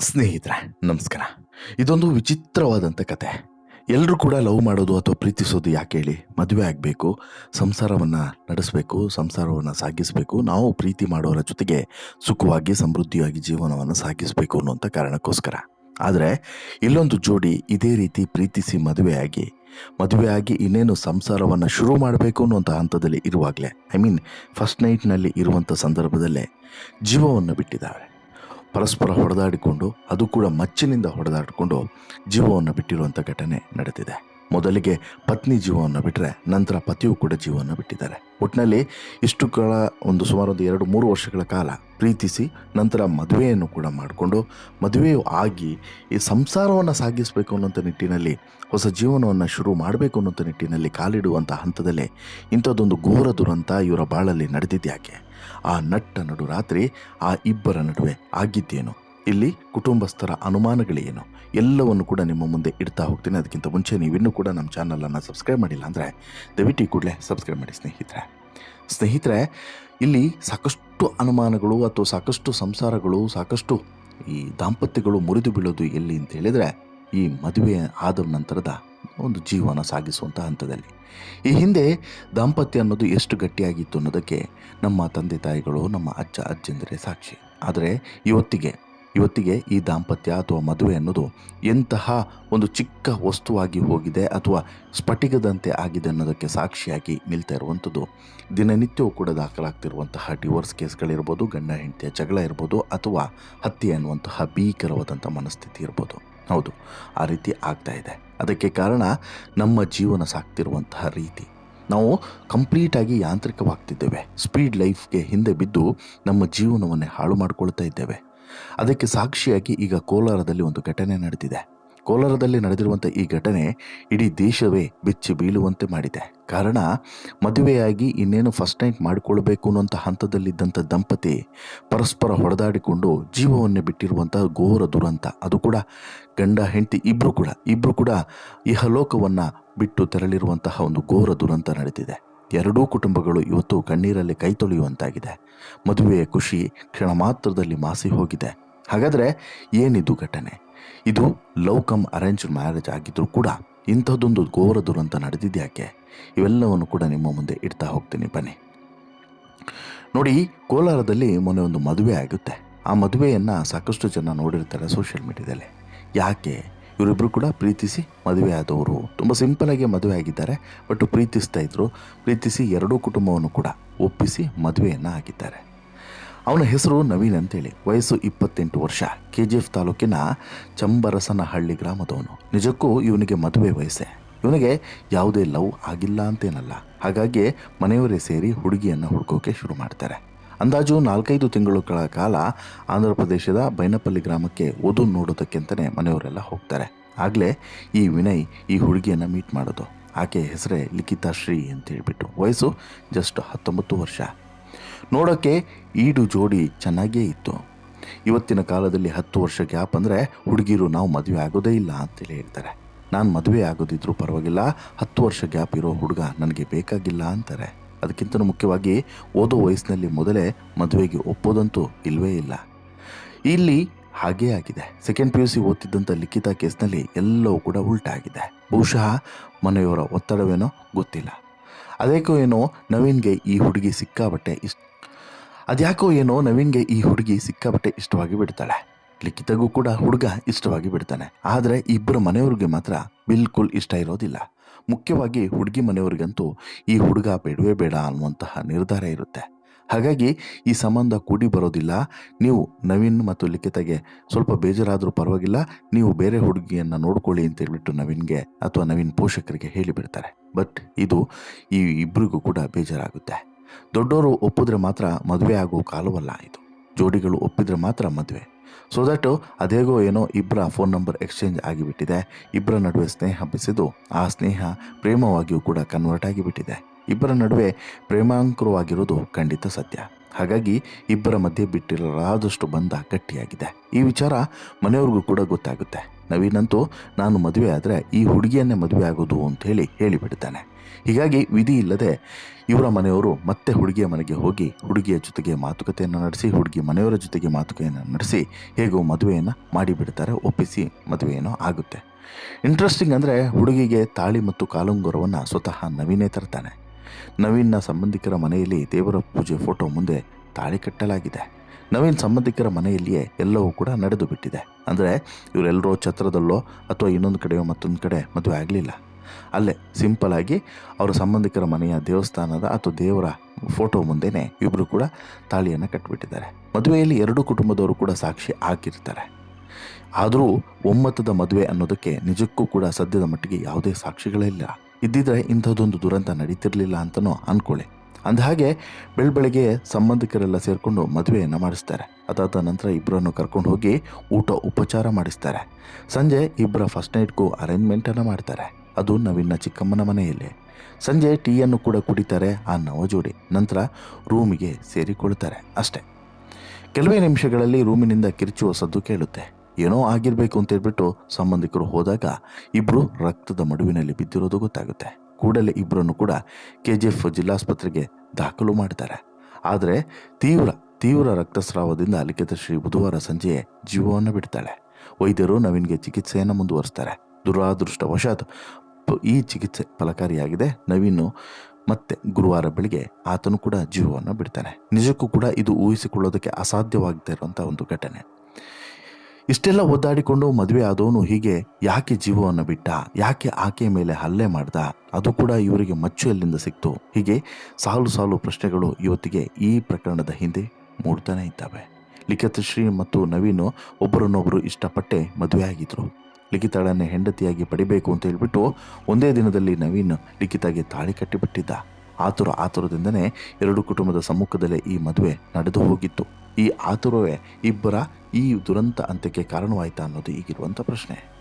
ಸ್ನೇಹಿತರೆ, ನಮಸ್ಕಾರ. ಇದೊಂದು ವಿಚಿತ್ರವಾದಂಥ ಕತೆ. ಎಲ್ಲರೂ ಕೂಡ ಲವ್ ಮಾಡೋದು ಅಥವಾ ಪ್ರೀತಿಸೋದು ಯಾಕೆ ಹೇಳಿ ಮದುವೆ ಆಗಬೇಕು, ಸಂಸಾರವನ್ನು ನಡೆಸಬೇಕು, ಸಂಸಾರವನ್ನು ಸಾಗಿಸಬೇಕು, ನಾವು ಪ್ರೀತಿ ಮಾಡೋರ ಜೊತೆಗೆ ಸುಖವಾಗಿ, ಸಮೃದ್ಧಿಯಾಗಿ ಜೀವನವನ್ನು ಸಾಗಿಸಬೇಕು ಅನ್ನುವಂಥ ಕಾರಣಕ್ಕೋಸ್ಕರ. ಆದರೆ, ಇಲ್ಲೊಂದು ಜೋಡಿ ಇದೇ ರೀತಿ ಪ್ರೀತಿಸಿ ಮದುವೆಯಾಗಿ ಮದುವೆಯಾಗಿ ಇನ್ನೇನು ಸಂಸಾರವನ್ನು ಶುರು ಮಾಡಬೇಕು ಅನ್ನುವಂಥ ಹಂತದಲ್ಲಿ ಇರುವಾಗಲೇ ಐ ಮೀನ್ ಫಸ್ಟ್ ನೈಟ್ನಲ್ಲಿ ಇರುವಂಥ ಸಂದರ್ಭದಲ್ಲೇ ಜೀವವನ್ನು ಬಿಟ್ಟಿದ್ದಾವೆ ಪರಸ್ಪರ ಹೊಡೆದಾಡಿಕೊಂಡು, ಅದು ಕೂಡ ಮಚ್ಚಿನಿಂದ ಹೊಡೆದಾಡಿಕೊಂಡು ಜೀವವನ್ನು ಬಿಟ್ಟಿರುವಂಥ ಘಟನೆ ನಡೆದಿದೆ. ಮೊದಲಿಗೆ ಪತ್ನಿ ಜೀವವನ್ನು ಬಿಟ್ಟರೆ ನಂತರ ಪತಿಯು ಕೂಡ ಜೀವವನ್ನು ಬಿಟ್ಟಿದ್ದಾರೆ. ಒಟ್ಟಿನಲ್ಲಿ ಇಷ್ಟು ಕಾಲ, ಒಂದು ಸುಮಾರು ಒಂದು ಎರಡು ಮೂರು ವರ್ಷಗಳ ಕಾಲ ಪ್ರೀತಿಸಿ, ನಂತರ ಮದುವೆಯನ್ನು ಕೂಡ ಮಾಡಿಕೊಂಡು, ಮದುವೆಯು ಆಗಿ ಈ ಸಂಸಾರವನ್ನು ಸಾಗಿಸಬೇಕು ಅನ್ನೋಂಥ ನಿಟ್ಟಿನಲ್ಲಿ, ಹೊಸ ಜೀವನವನ್ನು ಶುರು ಮಾಡಬೇಕು ಅನ್ನೋಂಥ ನಿಟ್ಟಿನಲ್ಲಿ ಕಾಲಿಡುವಂಥ ಹಂತದಲ್ಲೇ ಇಂಥದ್ದೊಂದು ಘೋರ ದುರಂತ ಇವರ ಬಾಳಲ್ಲಿ ನಡೆದಿದ್ಯಾಕೆ? ಆ ನಟ್ಟ ನಡು ರಾತ್ರಿ ಆ ಇಬ್ಬರ ನಡುವೆ ಆಗಿದ್ದೇನು? ಇಲ್ಲಿ ಕುಟುಂಬಸ್ಥರ ಅನುಮಾನಗಳೇನು? ಎಲ್ಲವನ್ನು ಕೂಡ ನಿಮ್ಮ ಮುಂದೆ ಇಡ್ತಾ ಹೋಗ್ತೀನಿ. ಅದಕ್ಕಿಂತ ಮುಂಚೆ ನೀವಿನ್ನೂ ಕೂಡ ನಮ್ಮ ಚಾನಲನ್ನು ಸಬ್ಸ್ಕ್ರೈಬ್ ಮಾಡಿಲ್ಲ ಅಂದರೆ ದಯವಿಟ್ಟು ಕೂಡಲೇ ಸಬ್ಸ್ಕ್ರೈಬ್ ಮಾಡಿ ಸ್ನೇಹಿತರೆ. ಸ್ನೇಹಿತರೆ, ಇಲ್ಲಿ ಸಾಕಷ್ಟು ಅನುಮಾನಗಳು ಅಥವಾ ಸಾಕಷ್ಟು ಸಂಸಾರಗಳು, ಸಾಕಷ್ಟು ಈ ದಾಂಪತ್ಯಗಳು ಮುರಿದು ಬೀಳೋದು ಎಲ್ಲಿ ಅಂತ ಹೇಳಿದರೆ ಈ ಮದುವೆ ಆದ ನಂತರದ ಒಂದು ಜೀವನ ಸಾಗಿಸುವಂಥ ಹಂತದಲ್ಲಿ. ಈ ಹಿಂದೆ ದಾಂಪತ್ಯ ಅನ್ನೋದು ಎಷ್ಟು ಗಟ್ಟಿಯಾಗಿತ್ತು ಅನ್ನೋದಕ್ಕೆ ನಮ್ಮ ತಂದೆ ತಾಯಿಗಳು, ನಮ್ಮ ಅಜ್ಜ ಅಜ್ಜಂದಿರೆ ಸಾಕ್ಷಿ. ಆದರೆ ಇವತ್ತಿಗೆ ಇವತ್ತಿಗೆ ಈ ದಾಂಪತ್ಯ ಅಥವಾ ಮದುವೆ ಅನ್ನೋದು ಎಂತಹ ಒಂದು ಚಿಕ್ಕ ವಸ್ತುವಾಗಿ ಹೋಗಿದೆ ಅಥವಾ ಸ್ಫಟಿಕದಂತೆ ಆಗಿದೆ ಅನ್ನೋದಕ್ಕೆ ಸಾಕ್ಷಿಯಾಗಿ ನಿಲ್ತಾ ಇರುವಂಥದ್ದು ದಿನನಿತ್ಯವೂ ಕೂಡ ದಾಖಲಾಗ್ತಿರುವಂತಹ ಡಿವೋರ್ಸ್ ಕೇಸ್ಗಳಿರ್ಬೋದು, ಗಂಡ, ಹೆಂಡತಿಯ ಜಗಳ ಇರ್ಬೋದು, ಅಥವಾ ಹತ್ಯೆ ಅನ್ನುವಂತಹ ಭೀಕರವಾದಂಥ ಮನಸ್ಥಿತಿ ಇರ್ಬೋದು. ಹೌದು, ಆ ರೀತಿ ಆಗ್ತಾ ಇದೆ. ಅದಕ್ಕೆ ಕಾರಣ ನಮ್ಮ ಜೀವನ ಸಾಕ್ತಿರುವಂತಹ ರೀತಿ. ನಾವು ಕಂಪ್ಲೀಟಾಗಿ ಯಾಂತ್ರಿಕವಾಗ್ತಿದ್ದೇವೆ. ಸ್ಪೀಡ್ ಲೈಫ್ಗೆ ಹಿಂದೆ ಬಿದ್ದು ನಮ್ಮ ಜೀವನವನ್ನೇ ಹಾಳು ಮಾಡಿಕೊಳ್ತಾ ಇದ್ದೇವೆ. ಅದಕ್ಕೆ ಸಾಕ್ಷಿಯಾಗಿ ಈಗ ಕೋಲಾರದಲ್ಲಿ ಒಂದು ಘಟನೆ ನಡೆದಿದೆ. ಕೋಲಾರದಲ್ಲಿ ನಡೆದಿರುವಂಥ ಈ ಘಟನೆ ಇಡೀ ದೇಶವೇ ಬೆಚ್ಚಿ ಬೀಳುವಂತೆ ಮಾಡಿದೆ. ಕಾರಣ, ಮದುವೆಯಾಗಿ ಇನ್ನೇನು ಫಸ್ಟ್ ನೈಟ್ ಮಾಡಿಕೊಳ್ಬೇಕು ಅನ್ನುವಂಥ ಹಂತದಲ್ಲಿದ್ದಂಥ ದಂಪತಿ ಪರಸ್ಪರ ಹೊಡೆದಾಡಿಕೊಂಡು ಜೀವವನ್ನೇ ಬಿಟ್ಟಿರುವಂಥ ಘೋರ ದುರಂತ. ಅದು ಕೂಡ ಗಂಡ, ಹೆಂಡತಿ ಇಬ್ಬರು ಕೂಡ. ಇಬ್ಬರು ಕೂಡ ಇಹಲೋಕವನ್ನು ಬಿಟ್ಟು ತೆರಳಿರುವಂತಹ ಒಂದು ಘೋರ ದುರಂತ ನಡೆದಿದೆ. ಎರಡೂ ಕುಟುಂಬಗಳು ಇವತ್ತು ಕಣ್ಣೀರಲ್ಲಿ ಕೈ ತೊಳೆಯುವಂತಾಗಿದೆ. ಮದುವೆಯ ಖುಷಿ ಕ್ಷಣ ಮಾತ್ರದಲ್ಲಿ ಮಾಸಿ ಹೋಗಿದೆ. ಹಾಗಾದರೆ ಏನಿದು ಘಟನೆ? ಇದು ಲವ್ ಕಮ್ ಅರೇಂಜ್ ಮ್ಯಾರೇಜ್ ಆಗಿದ್ದರೂ ಕೂಡ ಇಂಥದ್ದೊಂದು ಘೋರ ದುರಂತ ನಡೆದಿದ್ಯಾಕೆ ಇವೆಲ್ಲವನ್ನು ಕೂಡ ನಿಮ್ಮ ಮುಂದೆ ಇಡ್ತಾ ಹೋಗ್ತೀನಿ, ಬನ್ನಿ. ನೋಡಿ, ಕೋಲಾರದಲ್ಲಿ ಮೊನ್ನೆ ಒಂದು ಮದುವೆ ಆಗುತ್ತೆ. ಆ ಮದುವೆಯನ್ನು ಸಾಕಷ್ಟು ಜನ ನೋಡಿರ್ತಾರೆ ಸೋಷಿಯಲ್ ಮೀಡಿಯಾದಲ್ಲಿ ಯಾಕೆ? ಇವರಿಬ್ಬರು ಕೂಡ ಪ್ರೀತಿಸಿ ಮದುವೆ ಆದವರು. ತುಂಬ ಸಿಂಪಲಾಗಿ ಮದುವೆ ಆಗಿದ್ದಾರೆ ಬಟ್ ಪ್ರೀತಿಸ್ತಾ ಇದ್ರು. ಪ್ರೀತಿಸಿ ಎರಡೂ ಕುಟುಂಬವನ್ನು ಕೂಡ ಒಪ್ಪಿಸಿ ಮದುವೆಯನ್ನು ಆಗಿದ್ದಾರೆ. ಅವನ ಹೆಸರು ನವೀನ್ ಅಂತೇಳಿ. ವಯಸ್ಸು ಇಪ್ಪತ್ತೆಂಟು ವರ್ಷ. ಕೆ ಜಿ ಎಫ್ ತಾಲೂಕಿನ ಚಂಬರಸನಹಳ್ಳಿ ಗ್ರಾಮದವನು. ನಿಜಕ್ಕೂ ಇವನಿಗೆ ಮದುವೆ ವಯಸ್ಸೆ. ಇವನಿಗೆ ಯಾವುದೇ ಲವ್ ಆಗಿಲ್ಲ ಅಂತೇನಲ್ಲ. ಹಾಗಾಗಿ ಮನೆಯವರೇ ಸೇರಿ ಹುಡುಗಿಯನ್ನು ಹುಡುಕೋಕೆ ಶುರು ಮಾಡ್ತಾರೆ. ಅಂದಾಜು ನಾಲ್ಕೈದು ತಿಂಗಳುಗಳ ಕಾಲ ಆಂಧ್ರ ಪ್ರದೇಶದ ಬೈನಪಲ್ಲಿ ಗ್ರಾಮಕ್ಕೆ ಓದು ನೋಡೋದಕ್ಕೆ ಅಂತಲೇ ಮನೆಯವರೆಲ್ಲ ಹೋಗ್ತಾರೆ. ಆಗಲೇ ಈ ವಿನಯ್ ಈ ಹುಡುಗಿಯನ್ನು ಮೀಟ್ ಮಾಡೋದು. ಆಕೆಯ ಹೆಸರೇ ಲಿಖಿತಾ ಶ್ರೀ ಅಂತ ಹೇಳಿಬಿಟ್ಟು ವಯಸ್ಸು ಜಸ್ಟ್ ಹತ್ತೊಂಬತ್ತು ವರ್ಷ. ನೋಡೋಕ್ಕೆ ಈಡು ಜೋಡಿ ಚೆನ್ನಾಗೇ ಇತ್ತು. ಇವತ್ತಿನ ಕಾಲದಲ್ಲಿ ಹತ್ತು ವರ್ಷ ಗ್ಯಾಪ್ ಅಂದರೆ ಹುಡುಗಿರು ನಾವು ಮದುವೆ ಆಗೋದೇ ಇಲ್ಲ ಅಂತೇಳಿ ಹೇಳ್ತಾರೆ. ನಾನು ಮದುವೆ ಆಗೋದಿದ್ರೂ ಪರವಾಗಿಲ್ಲ, ಹತ್ತು ವರ್ಷ ಗ್ಯಾಪ್ ಇರೋ ಹುಡುಗ ನನಗೆ ಬೇಕಾಗಿಲ್ಲ ಅಂತಾರೆ. ಅದಕ್ಕಿಂತ ಮುಖ್ಯವಾಗಿ ಓದೋ ವಯಸ್ಸಿನಲ್ಲಿ ಮೊದಲೇ ಮದುವೆಗೆ ಒಪ್ಪೋದಂತೂ ಇಲ್ಲವೇ ಇಲ್ಲ. ಇಲ್ಲಿ ಹಾಗೇ ಆಗಿದೆ. ಸೆಕೆಂಡ್ ಪಿ ಯು ಸಿ ಓದ್ತಿದ್ದಂಥ ಲಿಖಿತ ಕೇಸ್ನಲ್ಲಿ ಎಲ್ಲವೂ ಕೂಡ ಉಲ್ಟಾಗಿದೆ. ಬಹುಶಃ ಮನೆಯವರ ಒತ್ತಡವೇನೋ ಗೊತ್ತಿಲ್ಲ. ಅದೇಕೋ ಏನೋ ನವೀನ್ಗೆ ಈ ಹುಡುಗಿ ಸಿಕ್ಕಾಬಟ್ಟೆ ಇಷ್ಟ ಅದ್ಯಾಕೋ ಏನೋ ನವೀನ್ಗೆ ಈ ಹುಡುಗಿ ಸಿಕ್ಕಾಬಟ್ಟೆ ಇಷ್ಟವಾಗಿ ಬಿಡ್ತಾಳೆ. ಲಿಖಿತಗೂ ಕೂಡ ಹುಡುಗ ಇಷ್ಟವಾಗಿ ಬಿಡ್ತಾನೆ. ಆದರೆ ಇಬ್ಬರ ಮನೆಯವ್ರಿಗೆ ಮಾತ್ರ ಬಿಲ್ಕುಲ್ ಇಷ್ಟ ಇರೋದಿಲ್ಲ. ಮುಖ್ಯವಾಗಿ ಹುಡುಗಿ ಮನೆಯವ್ರಿಗಂತೂ ಈ ಹುಡುಗ ಬೇಡವೇ ಬೇಡ ಅನ್ನುವಂತಹ ನಿರ್ಧಾರ ಇರುತ್ತೆ. ಹಾಗಾಗಿ ಈ ಸಂಬಂಧ ಕೂಡಿ ಬರೋದಿಲ್ಲ. ನೀವು ನವೀನ್ ಮತ್ತು ಲಿಖಿತಗೆ ಸ್ವಲ್ಪ ಬೇಜಾರಾದರೂ ಪರವಾಗಿಲ್ಲ. ನೀವು ಬೇರೆ ಹುಡುಗಿಯನ್ನು ನೋಡ್ಕೊಳ್ಳಿ ಅಂತ ಹೇಳ್ಬಿಟ್ಟು ನವೀನ್ಗೆ ಅಥವಾ ನವೀನ್ ಪೋಷಕರಿಗೆ ಹೇಳಿಬಿಡ್ತಾರೆ. ಬಟ್ ಇದು ಈ ಇಬ್ಬರಿಗೂ ಕೂಡ ಬೇಜಾರಾಗುತ್ತೆ. ದೊಡ್ಡವರು ಒಪ್ಪಿದ್ರೆ ಮಾತ್ರ ಮದುವೆ ಆಗೋ ಕಾಲವಲ್ಲ ಇದು. ಜೋಡಿಗಳು ಒಪ್ಪಿದ್ರೆ ಮಾತ್ರ ಮದುವೆ. ಸೊ ದಟ್ ಅದೇಗೋ ಏನೋ ಇಬ್ಬರ ಫೋನ್ ನಂಬರ್ ಎಕ್ಸ್ಚೇಂಜ್ ಆಗಿಬಿಟ್ಟಿದೆ. ಇಬ್ಬರ ನಡುವೆ ಸ್ನೇಹ ಬೆಸೆದು, ಆ ಸ್ನೇಹ ಪ್ರೇಮವಾಗಿಯೂ ಕೂಡ ಕನ್ವರ್ಟ್ ಆಗಿಬಿಟ್ಟಿದೆ. ಇಬ್ಬರ ನಡುವೆ ಪ್ರೇಮಾಂಕುರವಾಗಿರುವುದು ಖಂಡಿತ ಸತ್ಯ. ಹಾಗಾಗಿ ಇಬ್ಬರ ಮಧ್ಯೆ ಬಿಟ್ಟಿರಲಾದಷ್ಟು ಬಂಧ ಗಟ್ಟಿಯಾಗಿದೆ. ಈ ವಿಚಾರ ಮನೆಯವ್ರಿಗೂ ಕೂಡ ಗೊತ್ತಾಗುತ್ತೆ. ನವೀನಂತೂ, ನಾನು ಮದುವೆ ಆದರೆ ಈ ಹುಡುಗಿಯನ್ನೇ ಮದುವೆ ಆಗೋದು ಅಂತ ಹೇಳಿ ಹೇಳಿಬಿಡ್ತಾನೆ. ಹೀಗಾಗಿ ವಿಧಿ ಇಲ್ಲದೆ ಇವರ ಮನೆಯವರು ಮತ್ತೆ ಹುಡುಗಿಯ ಮನೆಗೆ ಹೋಗಿ ಹುಡುಗಿಯ ಜೊತೆಗೆ ಮಾತುಕತೆಯನ್ನು ನಡೆಸಿ, ಹುಡುಗಿ ಮನೆಯವರ ಜೊತೆಗೆ ಮಾತುಕತೆಯನ್ನು ನಡೆಸಿ ಹೇಗೋ ಮದುವೆಯನ್ನು ಮಾಡಿಬಿಡ್ತಾರೆ, ಒಪ್ಪಿಸಿ ಮದುವೆಯೇನೋ ಆಗುತ್ತೆ. ಇಂಟ್ರೆಸ್ಟಿಂಗ್ ಅಂದರೆ ಹುಡುಗಿಗೆ ತಾಳಿ ಮತ್ತು ಕಾಲುಂಗುರವನ್ನು ಸ್ವತಃ ನವೀನೇ ತರ್ತಾನೆ. ನವೀನ್ನ ಸಂಬಂಧಿಕರ ಮನೆಯಲ್ಲಿ ದೇವರ ಪೂಜೆ ಫೋಟೋ ಮುಂದೆ ತಾಳಿ ಕಟ್ಟಲಾಗಿದೆ. ನವೀನ್ ಸಂಬಂಧಿಕರ ಮನೆಯಲ್ಲಿಯೇ ಎಲ್ಲವೂ ಕೂಡ ನಡೆದು ಬಿಟ್ಟಿದೆ. ಅಂದರೆ ಇವರೆಲ್ಲರೂ ಛತ್ರದಲ್ಲೋ ಅಥವಾ ಇನ್ನೊಂದು ಕಡೆಯೋ ಮತ್ತೊಂದು ಕಡೆ ಮದುವೆ ಆಗಲಿಲ್ಲ. ಅಲ್ಲೇ ಸಿಂಪಲ್ ಆಗಿ ಅವರ ಸಂಬಂಧಿಕರ ಮನೆಯ ದೇವಸ್ಥಾನದ ಅಥವಾ ದೇವರ ಫೋಟೋ ಮುಂದೆನೇ ಇಬ್ಬರು ಕೂಡ ತಾಳಿಯನ್ನು ಕಟ್ಟಿಬಿಟ್ಟಿದ್ದಾರೆ ಮದುವೆಯಲ್ಲಿ ಎರಡು ಕುಟುಂಬದವರು ಕೂಡ ಸಾಕ್ಷಿ ಹಾಕಿರ್ತಾರೆ. ಆದರೂ ಒಮ್ಮತದ ಮದುವೆ ಅನ್ನೋದಕ್ಕೆ ನಿಜಕ್ಕೂ ಕೂಡ ಸದ್ಯದ ಮಟ್ಟಿಗೆ ಯಾವುದೇ ಸಾಕ್ಷಿಗಳಿಲ್ಲ ಇದ್ದಿದ್ರೆ ಇಂಥದ್ದೊಂದು ದುರಂತ ನಡೀತಿರ್ಲಿಲ್ಲ ಅಂತನೂ ಅನ್ಕೊಳ್ಳಿ ಅಂದಹಾಗೆ ಬೆಳಬೆಳಗ್ಗೆ ಸಂಬಂಧಿಕರೆಲ್ಲ ಸೇರಿಕೊಂಡು ಮದುವೆಯನ್ನು ಮಾಡಿಸ್ತಾರೆ. ಅದಾದ ನಂತರ ಇಬ್ಬರನ್ನು ಕರ್ಕೊಂಡು ಹೋಗಿ ಊಟ ಉಪಚಾರ ಮಾಡಿಸ್ತಾರೆ. ಸಂಜೆ ಇಬ್ಬರ ಫಸ್ಟ್ ನೈಟ್ಗೂ ಅರೇಂಜ್ಮೆಂಟನ್ನು ಮಾಡ್ತಾರೆ. ಅದು ನವೀನ ಚಿಕ್ಕಮ್ಮನ ಮನೆಯಲ್ಲಿ. ಸಂಜೆ ಟೀಯನ್ನು ಕೂಡ ಕುಡಿತಾರೆ ಆ ನವಜೋಡಿ. ನಂತರ ರೂಮಿಗೆ ಸೇರಿಕೊಳ್ತಾರೆ ಅಷ್ಟೇ. ಕೆಲವೇ ನಿಮಿಷಗಳಲ್ಲಿ ರೂಮಿನಿಂದ ಕಿರಿಚುವ ಸದ್ದು ಕೇಳುತ್ತೆ. ಏನೋ ಆಗಿರಬೇಕು ಅಂತ ಹೇಳ್ಬಿಟ್ಟು ಸಂಬಂಧಿಕರು ಹೋದಾಗ ಇಬ್ಬರು ರಕ್ತದ ಮಡುವಿನಲ್ಲಿ ಬಿದ್ದಿರೋದು ಗೊತ್ತಾಗುತ್ತೆ. ಕೂಡಲೇ ಇಬ್ಬರನ್ನು ಕೂಡ ಕೆ ಜಿ ಎಫ್ ಜಿಲ್ಲಾಸ್ಪತ್ರೆಗೆ ದಾಖಲು ಮಾಡ್ತಾರೆ ಆದರೆ ತೀವ್ರ ತೀವ್ರ ರಕ್ತಸ್ರಾವದಿಂದ ಅಲಿಖಿತ ಶ್ರೀ ಬುಧವಾರ ಸಂಜೆ ಜೀವವನ್ನು ಬಿಡ್ತಾಳೆ. ವೈದ್ಯರು ನವೀನ್ಗೆ ಚಿಕಿತ್ಸೆಯನ್ನು ಮುಂದುವರಿಸ್ತಾರೆ. ದುರಾದೃಷ್ಟವಶಾತ್ ಈ ಚಿಕಿತ್ಸೆ ಫಲಕಾರಿಯಾಗಿದೆ. ನವೀನು ಮತ್ತೆ ಗುರುವಾರ ಬೆಳಿಗ್ಗೆ ಆತನು ಕೂಡ ಜೀವವನ್ನು ಬಿಡ್ತಾನೆ. ನಿಜಕ್ಕೂ ಕೂಡ ಇದು ಊಹಿಸಿಕೊಳ್ಳೋದಕ್ಕೆ ಅಸಾಧ್ಯವಾಗದೇ ಇರುವಂಥ ಒಂದು ಘಟನೆ. ಇಷ್ಟೆಲ್ಲ ಒದ್ದಾಡಿಕೊಂಡು ಮದುವೆ ಆದವನು ಹೀಗೆ ಯಾಕೆ ಜೀವವನ್ನು ಬಿಟ್ಟ? ಯಾಕೆ ಆಕೆ ಮೇಲೆ ಹಲ್ಲೆ ಮಾಡ್ದ? ಅದು ಕೂಡ ಇವರಿಗೆ ಮಚ್ಚು ಎಲ್ಲಿಂದ ಸಿಕ್ತು. ಹೀಗೆ ಸಾಲು ಸಾಲು ಪ್ರಶ್ನೆಗಳು ಇವತ್ತಿಗೆ ಈ ಪ್ರಕರಣದ ಹಿಂದೆ ಮೂಡ್ತಾನೆ ಇದ್ದಾವೆ. ಲಿಖಿತ ಶ್ರೀ ಮತ್ತು ನವೀನು ಒಬ್ಬರನ್ನೊಬ್ಬರು ಇಷ್ಟಪಟ್ಟೆ ಮದುವೆ ಆಗಿದ್ರು ಲಿಖಿತಳನ್ನೇ ಹೆಂಡತಿಯಾಗಿ ಪಡಿಬೇಕು ಅಂತ ಹೇಳ್ಬಿಟ್ಟು ಒಂದೇ ದಿನದಲ್ಲಿ ನವೀನ್ ಲಿಖಿತಾಗೆ ತಾಳಿ ಕಟ್ಟಿಬಿಟ್ಟಿದ್ದ. ಆತುರ ಆತುರದಿಂದನೇ ಎರಡು ಕುಟುಂಬದ ಸಮ್ಮುಖದಲ್ಲೇ ಈ ಮದುವೆ ನಡೆದು ಹೋಗಿತ್ತು. ಈ ಆತುರವೇ ಇಬ್ಬರ ಈ ದುರಂತ ಅಂತ್ಯಕ್ಕೆ ಕಾರಣವಾಯ್ತಾ ಅನ್ನೋದು ಈಗಿರುವಂಥ ಪ್ರಶ್ನೆ.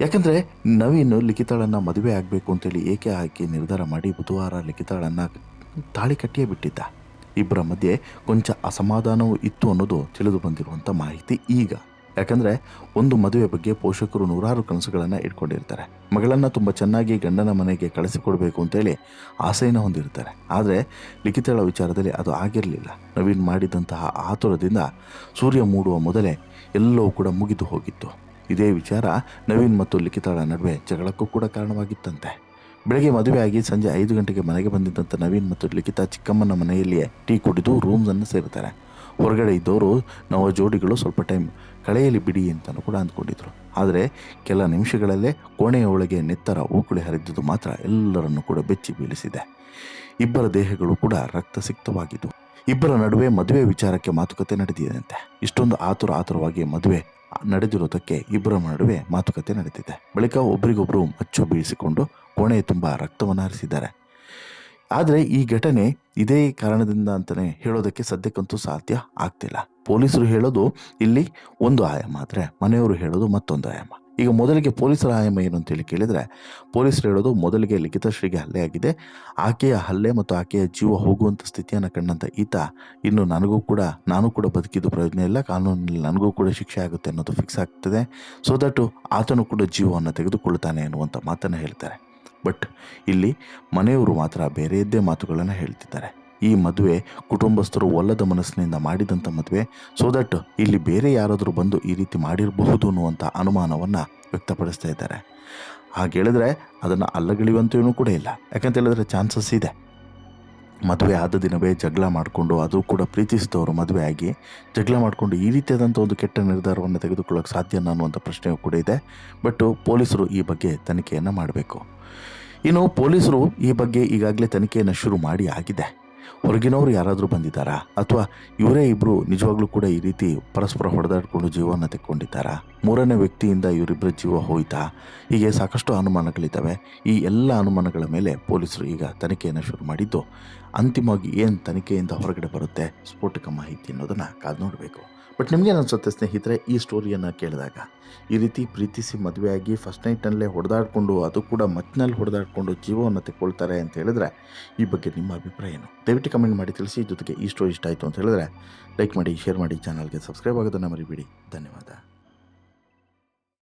ಯಾಕಂದರೆ ನವೀನ್ ಲಿಖಿತಾಳನ್ನು ಮದುವೆ ಆಗಬೇಕು ಅಂತೇಳಿ ಏಕೆ ಹಾಕಿ ನಿರ್ಧಾರ ಮಾಡಿ ಬುಧವಾರ ಲಿಖಿತಾಳನ್ನು ತಾಳಿ ಕಟ್ಟಿಯೇ ಬಿಟ್ಟಿದ್ದ? ಇಬ್ಬರ ಮಧ್ಯೆ ಕೊಂಚ ಅಸಮಾಧಾನವೂ ಇತ್ತು ಅನ್ನೋದು ತಿಳಿದು ಬಂದಿರುವಂಥ ಮಾಹಿತಿ ಈಗ. ಯಾಕಂದರೆ ಒಂದು ಮದುವೆ ಬಗ್ಗೆ ಪೋಷಕರು ನೂರಾರು ಕನಸುಗಳನ್ನು ಇಟ್ಕೊಂಡಿರ್ತಾರೆ. ಮಗಳನ್ನು ತುಂಬ ಚೆನ್ನಾಗಿ ಗಂಡನ ಮನೆಗೆ ಕಳಿಸಿಕೊಡ್ಬೇಕು ಅಂತೇಳಿ ಆಸೆಯನ್ನ ಹೊಂದಿರ್ತಾರೆ. ಆದರೆ ಲಿಖಿತಳ ವಿಚಾರದಲ್ಲಿ ಅದು ಆಗಿರಲಿಲ್ಲ. ನವೀನ್ ಮಾಡಿದಂತಹ ಆತುರದಿಂದ ಸೂರ್ಯ ಮೂಡುವ ಮೊದಲೇ ಎಲ್ಲವೂ ಕೂಡ ಮುಗಿದು ಹೋಗಿತ್ತು. ಇದೇ ವಿಚಾರ ನವೀನ್ ಮತ್ತು ಲಿಖಿತಳ ನಡುವೆ ಜಗಳಕ್ಕೂ ಕೂಡ ಕಾರಣವಾಗಿತ್ತಂತೆ. ಬೆಳಗ್ಗೆ ಮದುವೆಯಾಗಿ ಸಂಜೆ ಐದು ಗಂಟೆಗೆ ಮನೆಗೆ ಬಂದಿದ್ದಂಥ ನವೀನ್ ಮತ್ತು ಲಿಖಿತ ಚಿಕ್ಕಮ್ಮನ ಮನೆಯಲ್ಲಿಯೇ ಟೀ ಕುಡಿದು ರೂಮ್ಸನ್ನು ಸೇರ್ತಾರೆ. ಹೊರಗಡೆ ಇದ್ದವರು ನವ ಜೋಡಿಗಳು ಸ್ವಲ್ಪ ಟೈಮ್ ಕಳೆಯಲಿ ಬಿಡಿ ಅಂತಲೂ ಕೂಡ ಅಂದ್ಕೊಂಡಿದ್ರು. ಆದರೆ ಕೆಲ ನಿಮಿಷಗಳಲ್ಲೇ ಕೋಣೆಯ ಒಳಗೆ ನೆತ್ತರ ಊಕುಳಿ ಹರಿದುದು ಮಾತ್ರ ಎಲ್ಲರನ್ನೂ ಕೂಡ ಬೆಚ್ಚಿ ಬೀಳಿಸಿದೆ. ಇಬ್ಬರ ದೇಹಗಳು ಕೂಡ ರಕ್ತಸಿಕ್ತವಾಗಿದ್ದು, ಇಬ್ಬರ ನಡುವೆ ಮದುವೆ ವಿಚಾರಕ್ಕೆ ಮಾತುಕತೆ ನಡೆದಿದೆಯಂತೆ ಇಷ್ಟೊಂದು ಆತುರ ಆತುರವಾಗಿ ಮದುವೆ ನಡೆದಿರೋದಕ್ಕೆ ಇಬ್ಬರ ನಡುವೆ ಮಾತುಕತೆ ನಡೆದಿದೆ. ಬಳಿಕ ಒಬ್ಬರಿಗೊಬ್ಬರು ಅಚ್ಚು ಬೀಳಿಸಿಕೊಂಡು ಕೋಣೆ ತುಂಬ ರಕ್ತವನ್ನು ಹರಿಸಿದ್ದಾರೆ ಆದರೆ ಈ ಘಟನೆ ಇದೇ ಕಾರಣದಿಂದ ಅಂತಲೇ ಹೇಳೋದಕ್ಕೆ ಸದ್ಯಕ್ಕಂತೂ ಸಾಧ್ಯ ಆಗ್ತಿಲ್ಲ. ಪೊಲೀಸರು ಹೇಳೋದು ಇಲ್ಲಿ ಒಂದು ಆಯಾಮ ಆದರೆ ಮನೆಯವರು ಹೇಳೋದು ಮತ್ತೊಂದು ಆಯಾಮ. ಈಗ ಮೊದಲಿಗೆ ಪೊಲೀಸರ ಆಯಾಮ ಏನು ಅಂತೇಳಿ ಕೇಳಿದರೆ ಪೊಲೀಸರು ಹೇಳೋದು ಮೊದಲಿಗೆ ಲಿಖಿತಶ್ರೀಗೆ ಹಲ್ಲೆ ಆಗಿದೆ. ಆಕೆಯ ಹಲ್ಲೆ ಮತ್ತು ಆಕೆಯ ಜೀವ ಹೋಗುವಂಥ ಸ್ಥಿತಿಯನ್ನು ಕಂಡಂಥ ಈತ ಇನ್ನು ನನಗೂ ಕೂಡ, ನಾನು ಕೂಡ ಬದುಕಿದ್ದು ಪ್ರಯೋಜನ ಇಲ್ಲ, ಕಾನೂನಿನಲ್ಲಿ ನನಗೂ ಕೂಡ ಶಿಕ್ಷೆ ಆಗುತ್ತೆ ಅನ್ನೋದು ಫಿಕ್ಸ್ ಆಗ್ತದೆ. ಸೊ ದಟ್ಟು ಆತನು ಕೂಡ ಜೀವವನ್ನು ತೆಗೆದುಕೊಳ್ತಾನೆ ಅನ್ನುವಂಥ ಮಾತನ್ನು ಹೇಳ್ತಾರೆ. ಬಟ್ ಇಲ್ಲಿ ಮನೆಯವರು ಮಾತ್ರ ಬೇರೆಯದ್ದೇ ಮಾತುಗಳನ್ನು ಹೇಳ್ತಿದ್ದಾರೆ. ಈ ಮದುವೆ ಕುಟುಂಬಸ್ಥರು ಒಲ್ಲದ ಮನಸ್ಸಿನಿಂದ ಮಾಡಿದಂಥ ಮದುವೆ ಸೊ ದಟ್ ಇಲ್ಲಿ ಬೇರೆ ಯಾರಾದರೂ ಬಂದು ಈ ರೀತಿ ಮಾಡಿರಬಹುದು ಅನ್ನುವಂಥ ಅನುಮಾನವನ್ನು ವ್ಯಕ್ತಪಡಿಸ್ತಾ ಇದ್ದಾರೆ. ಹಾಗೆ ಹೇಳಿದ್ರೆ ಅದನ್ನು ಅಲ್ಲಗಳೆಯುವಂತೆಯೂ ಕೂಡ ಇಲ್ಲ. ಯಾಕಂತ ಹೇಳಿದ್ರೆ ಚಾನ್ಸಸ್ ಇದೆ. ಮದುವೆ ಆದ ದಿನವೇ ಜಗಳ ಮಾಡಿಕೊಂಡು, ಅದು ಕೂಡ ಪ್ರೀತಿಸಿದವರು ಮದುವೆ ಆಗಿ, ಜಗಳ ಮಾಡಿಕೊಂಡು ಈ ರೀತಿಯಾದಂಥ ಒಂದು ಕೆಟ್ಟ ನಿರ್ಧಾರವನ್ನು ತೆಗೆದುಕೊಳ್ಳೋಕೆ ಸಾಧ್ಯ ಅನ್ನುವಂಥ ಪ್ರಶ್ನೆಯೂ ಕೂಡ ಇದೆ. ಬಟ್ ಪೊಲೀಸರು ಈ ಬಗ್ಗೆ ತನಿಖೆಯನ್ನು ಮಾಡಬೇಕು. ಇನ್ನು ಪೊಲೀಸರು ಈ ಬಗ್ಗೆ ಈಗಾಗಲೇ ತನಿಖೆಯನ್ನು ಶುರು ಮಾಡಿ ಆಗಿದೆ. ಹೊರಗಿನವರು ಯಾರಾದರೂ ಬಂದಿದ್ದಾರಾ? ಅಥವಾ ಇವರೇ ಇಬ್ಬರು ನಿಜವಾಗ್ಲೂ ಕೂಡ ಈ ರೀತಿ ಪರಸ್ಪರ ಹೊಡೆದಾಡಿಕೊಂಡು ಜೀವವನ್ನು ತೆಕ್ಕೊಂಡಿದ್ದಾರಾ? ಮೂರನೇ ವ್ಯಕ್ತಿಯಿಂದ ಇವರಿಬ್ಬರ ಜೀವ ಹೋಯ್ತಾ? ಹೀಗೆ ಸಾಕಷ್ಟು ಅನುಮಾನಗಳಿದ್ದಾವೆ. ಈ ಎಲ್ಲ ಅನುಮಾನಗಳ ಮೇಲೆ ಪೊಲೀಸರು ಈಗ ತನಿಖೆಯನ್ನು ಶುರು ಮಾಡಿದ್ದು, ಅಂತಿಮವಾಗಿ ಏನು ತನಿಖೆಯಿಂದ ಹೊರಗಡೆ ಬರುತ್ತೆ? ಸ್ಫೋಟಕ ಮಾಹಿತಿ ಅನ್ನೋದನ್ನು ಕಾದು ನೋಡಬೇಕು. ಬಟ್ ನಿಮಗೆ ಅನಿಸುತ್ತೆ ಸ್ನೇಹಿತರೆ, ಈ ಸ್ಟೋರಿಯನ್ನು ಕೇಳಿದಾಗ, ಈ ರೀತಿ ಪ್ರೀತಿಸಿ ಮದುವೆಯಾಗಿ ಫಸ್ಟ್ ನೈಟ್ನಲ್ಲೇ ಹೊಡೆದಾಡಿಕೊಂಡು, ಅದು ಕೂಡ ಮತ್ತಿನಲ್ಲಿ ಹೊಡೆದಾಡಿಕೊಂಡು ಜೀವವನ್ನು ತೆಕ್ಕೊಳ್ತಾರೆ ಅಂತ ಹೇಳಿದ್ರೆ, ಈ ಬಗ್ಗೆ ನಿಮ್ಮ ಅಭಿಪ್ರಾಯ ಏನು? ದಯವಿಟ್ಟು ಕಮೆಂಟ್ ಮಾಡಿ, ತಿಳಿಸಿ, ಜೊತೆಗೆ ಈ ಸ್ಟೋರಿ ಇಷ್ಟ ಆಯಿತು ಅಂತ ಹೇಳಿದ್ರೆ ಲೈಕ್ ಮಾಡಿ ಶೇರ್ ಮಾಡಿ ಚಾನಲ್ಗೆ ಸಬ್ಸ್ಕ್ರೈಬ್ ಆಗೋದನ್ನು ಮರಿಬೇಡಿ. ಧನ್ಯವಾದ.